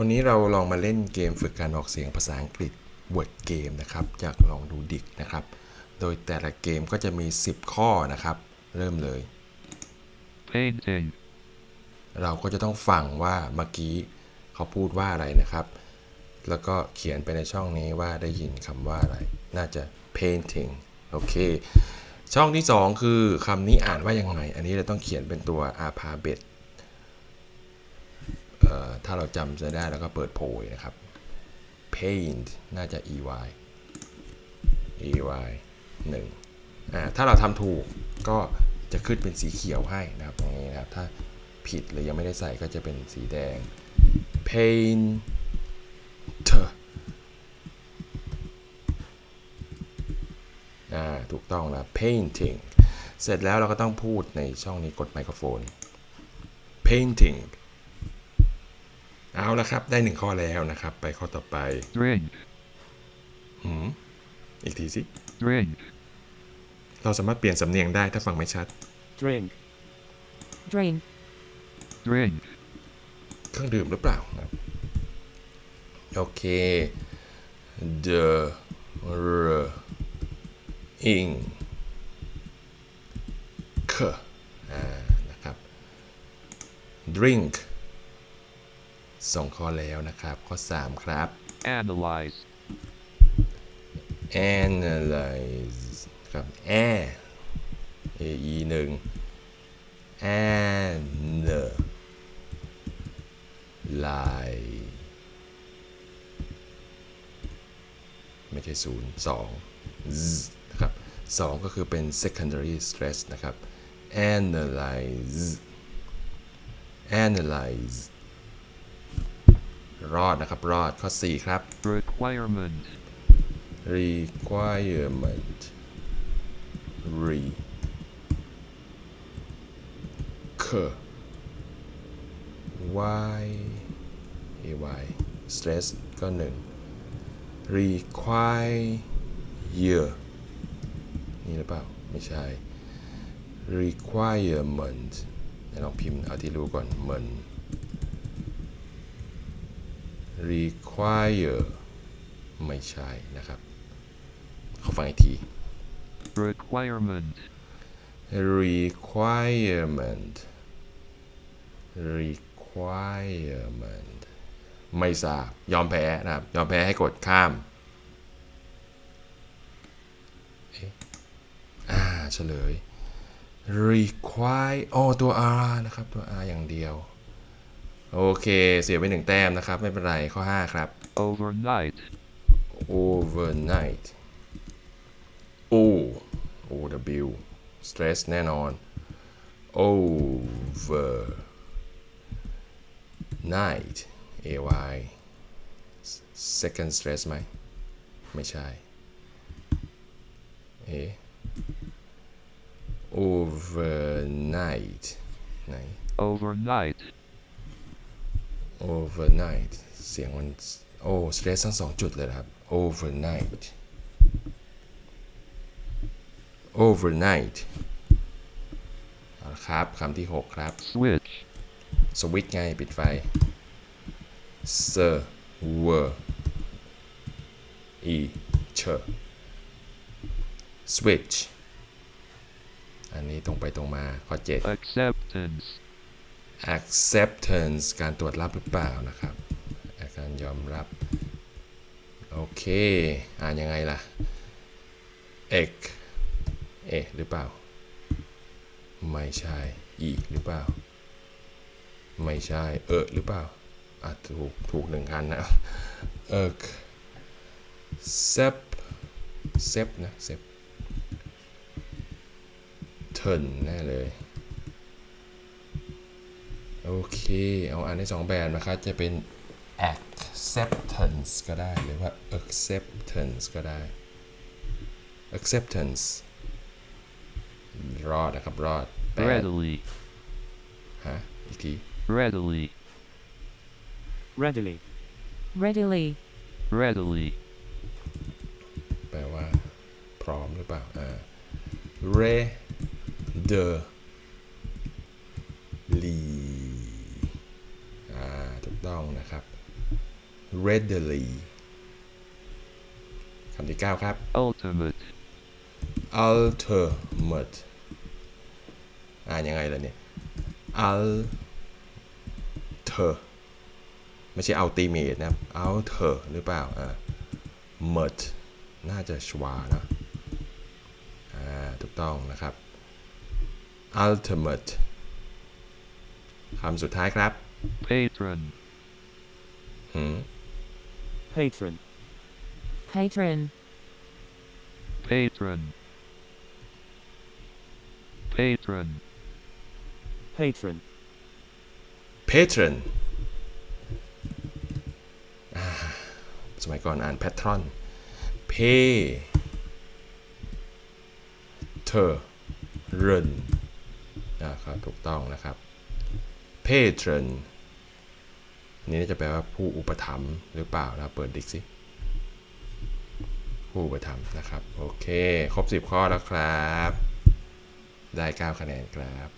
วันนี้เราลองมาเล่นเกมฝึกการออกเสียงภาษาอังกฤษ Word Game นะครับ จากลองดูดิกนะครับ โดยแต่ละเกมก็จะมี 10 ข้อนะครับ เริ่มเลย painting, เราก็จะต้องฟังว่าเมื่อกี้เขาพูดว่าอะไรนะครับ แล้วก็เขียนไปในช่องนี้ว่าได้ยินคำว่าอะไร น่าจะ painting โอเค ช่องที่ 2 คือคำนี้อ่านว่ายังไง อันนี้เราต้องเขียนเป็นตัว alphabet เอ่อ ถ้าเราจำจะได้แล้วก็เปิดโพยนะครับ paint น่าจะ ey ey หนึ่งอ่าถ้าเราทำถูกก็จะขึ้นเป็นสีเขียวให้นะครับตรงนี้นะครับ ถ้าผิดหรือยังไม่ได้ใส่ก็จะเป็นสีแดง paint อ่าถูกต้องแล้ว painting เสร็จแล้วเราก็ต้องพูดในช่องนี้กดไมโครโฟน painting เอาละครับ ได้หนึ่งข้อแล้วนะครับ ไปข้อต่อไป drink, หืมอีกทีสิ drink, เราสามารถเปลี่ยนสำเนียงได้ถ้าฟังไม่ชัด drink, drink, drink, เครื่องดื่มหรือเปล่านะครับโอเค the r ing k อ่านะครับ drink สองข้อแล้วนะครับ ข้อ 3 ครับ analyze, analyze ครับ a a e หนึ่ง an lie ไม่ใช่ศูนย์สอง z นะครับสองก็คือเป็น secondary stress นะครับ analyze analyze รอดนะครับ รอดข้อ 4 ครับ requirement, requirement re k y a y stress ก็หนึ่ง require นี่หรือเปล่า ไม่ใช่ requirement เดี๋ยวลองพิมพ์เอาที่รู้ก่อนเหมือน require ไม่ใช่นะครับเขาฟังอีกที requirement, requirement requirement ไม่ทราบยอมแพ้นะครับ ยอมแพ้ให้กดข้ามเอ๊ะอ่าเฉลย require อ๋อตัว r นะครับ ตัว r อย่างเดียว โอเคเสียไปหนึ่งแต้มนะครับ ไม่เป็นไรข้อ 5 ครับ overnight, overnight O O W stress แน่นอน over night A Y second stress ไหม ไม่ใช่ เอะ overnight ไหน overnight, overnight เสียงมันโอ้ stress ทั้งสองจุดเลยนะครับ overnight overnight เอาละครับคำที่ 6 ครับ switch, สวิตช์ไงปิดไฟ s w e ch switch อันนี้ตรงไปตรงมาข้อ 7 acceptance, acceptance การตรวจรับหรือเปล่านะครับ การยอมรับ โอเค อ่านยังไงล่ะ ec เอหรือเปล่า ไม่ใช่อีหรือเปล่า ไม่ใช่ เออหรือเปล่าอะถูก ถูกหนึ่งอันนะเอิก sep sep นะ sep turn แน่เลย โอเค เอาอันที่สองแบบนะครับ จะเป็น acceptance ก็ได้ หรือว่า acceptance ก็ได้ acceptance รอดนะครับ รอดแปด readily, ฮะ อีกที readily, readily, readily, readily, แปลว่า พร้อมหรือเปล่า อ่า re the li อ่า ถูก ต้องนะครับ readily คำที่ 9 ครับ ultimate, ultimate อ่านยังไงล่ะเนี่ย alter ไม่ใช่ ultimate นะครับ alter หรือเปล่า อ่า mert น่าจะชวานะ อ่า ถูกต้องนะครับ ultimate คำสุดท้ายครับ patron, หืม patron, Patron. patron, patron, patron, patron อ่าสมัยก่อนอ่าน patron pay เธอ run นะครับถูกต้องนะครับ patron นี่น่าจะแปลว่าผู้อุปถัมภ์หรือเปล่าเราเปิดดิกสิผู้อุปถัมภ์นะครับ โอเค ครบ 10 ข้อแล้วครับ ได้ 9 คะแนนครับ